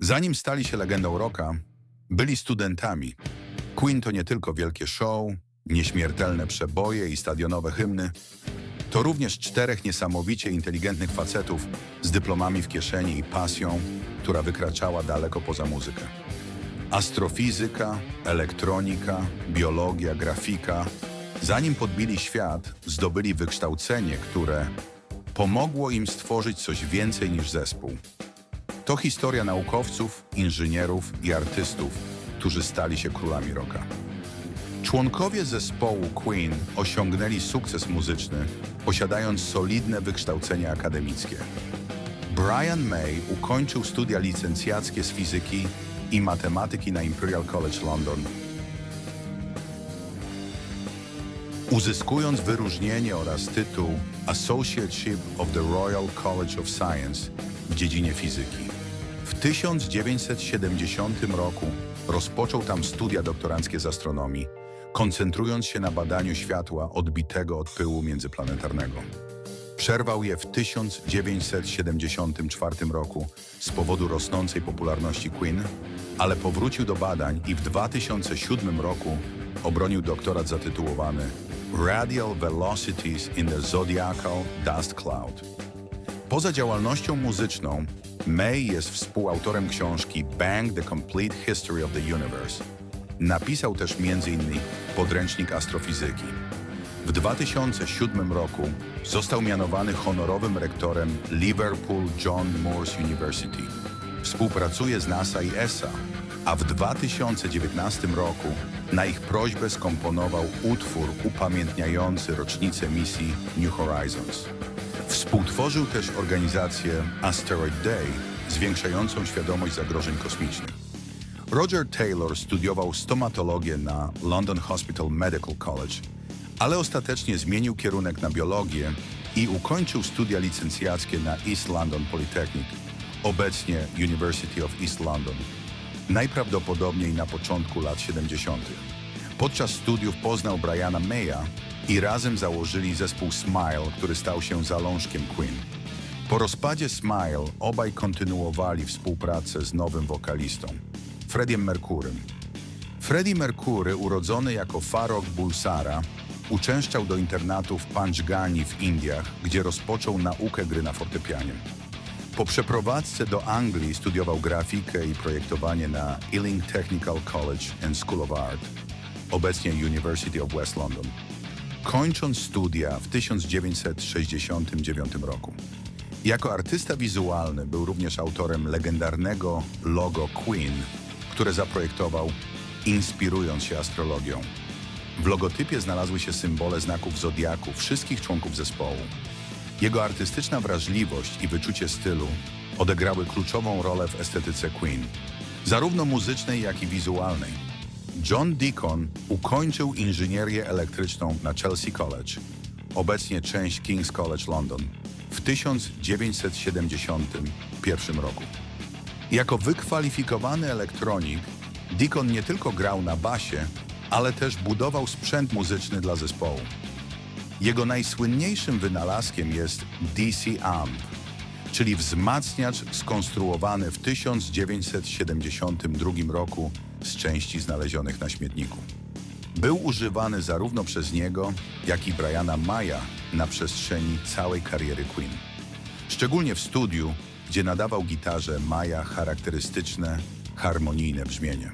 Zanim stali się legendą rocka, byli studentami. Queen to nie tylko wielkie show, nieśmiertelne przeboje i stadionowe hymny. To również czterech niesamowicie inteligentnych facetów z dyplomami w kieszeni i pasją, która wykraczała daleko poza muzykę. Astrofizyka, elektronika, biologia, grafika. Zanim podbili świat, zdobyli wykształcenie, które pomogło im stworzyć coś więcej niż zespół. To historia naukowców, inżynierów i artystów, którzy stali się królami rocka. Członkowie zespołu Queen osiągnęli sukces muzyczny, posiadając solidne wykształcenie akademickie. Brian May ukończył studia licencjackie z fizyki i matematyki na Imperial College London, uzyskując wyróżnienie oraz tytuł Associateship of the Royal College of Science w dziedzinie fizyki. W 1970 roku rozpoczął tam studia doktoranckie z astronomii, koncentrując się na badaniu światła odbitego od pyłu międzyplanetarnego. Przerwał je w 1974 roku z powodu rosnącej popularności Queen, ale powrócił do badań i w 2007 roku obronił doktorat zatytułowany Radial Velocities in the Zodiacal Dust Cloud. Poza działalnością muzyczną, May jest współautorem książki Bang the Complete History of the Universe. Napisał też m.in. podręcznik astrofizyki. W 2007 roku został mianowany honorowym rektorem Liverpool John Moores University. Współpracuje z NASA i ESA, a w 2019 roku na ich prośbę skomponował utwór upamiętniający rocznicę misji New Horizons. Współtworzył też organizację Asteroid Day, zwiększającą świadomość zagrożeń kosmicznych. Roger Taylor studiował stomatologię na London Hospital Medical College, ale ostatecznie zmienił kierunek na biologię i ukończył studia licencjackie na East London Polytechnic, obecnie University of East London, najprawdopodobniej na początku lat 70. Podczas studiów poznał Briana Maya i razem założyli zespół Smile, który stał się zalążkiem Queen. Po rozpadzie Smile obaj kontynuowali współpracę z nowym wokalistą, Freddiem Mercurym. Freddie Mercury, urodzony jako Farrokh Bulsara, uczęszczał do internatu w Panchgani w Indiach, gdzie rozpoczął naukę gry na fortepianie. Po przeprowadzce do Anglii studiował grafikę i projektowanie na Ealing Technical College and School of Art, obecnie University of West London. Kończąc studia w 1969 roku. Jako artysta wizualny był również autorem legendarnego logo Queen, które zaprojektował inspirując się astrologią. W logotypie znalazły się symbole znaków zodiaku wszystkich członków zespołu. Jego artystyczna wrażliwość i wyczucie stylu odegrały kluczową rolę w estetyce Queen, zarówno muzycznej, jak i wizualnej. John Deacon ukończył inżynierię elektryczną na Chelsea College, obecnie część King's College London, w 1971 roku. Jako wykwalifikowany elektronik, Deacon nie tylko grał na basie, ale też budował sprzęt muzyczny dla zespołu. Jego najsłynniejszym wynalazkiem jest DC Amp, czyli wzmacniacz skonstruowany w 1972 roku z części znalezionych na śmietniku. Był używany zarówno przez niego, jak i Briana Maya na przestrzeni całej kariery Queen. Szczególnie w studiu, gdzie nadawał gitarze Maya charakterystyczne, harmonijne brzmienie.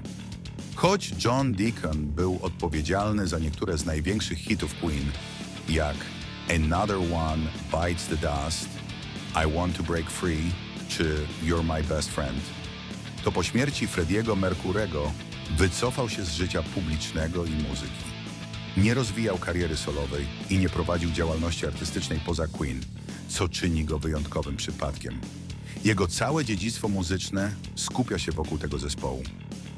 Choć John Deacon był odpowiedzialny za niektóre z największych hitów Queen, jak Another One Bites the Dust, I Want to Break Free czy You're My Best Friend, to po śmierci Frediego Mercurego wycofał się z życia publicznego i muzyki. Nie rozwijał kariery solowej i nie prowadził działalności artystycznej poza Queen, co czyni go wyjątkowym przypadkiem. Jego całe dziedzictwo muzyczne skupia się wokół tego zespołu.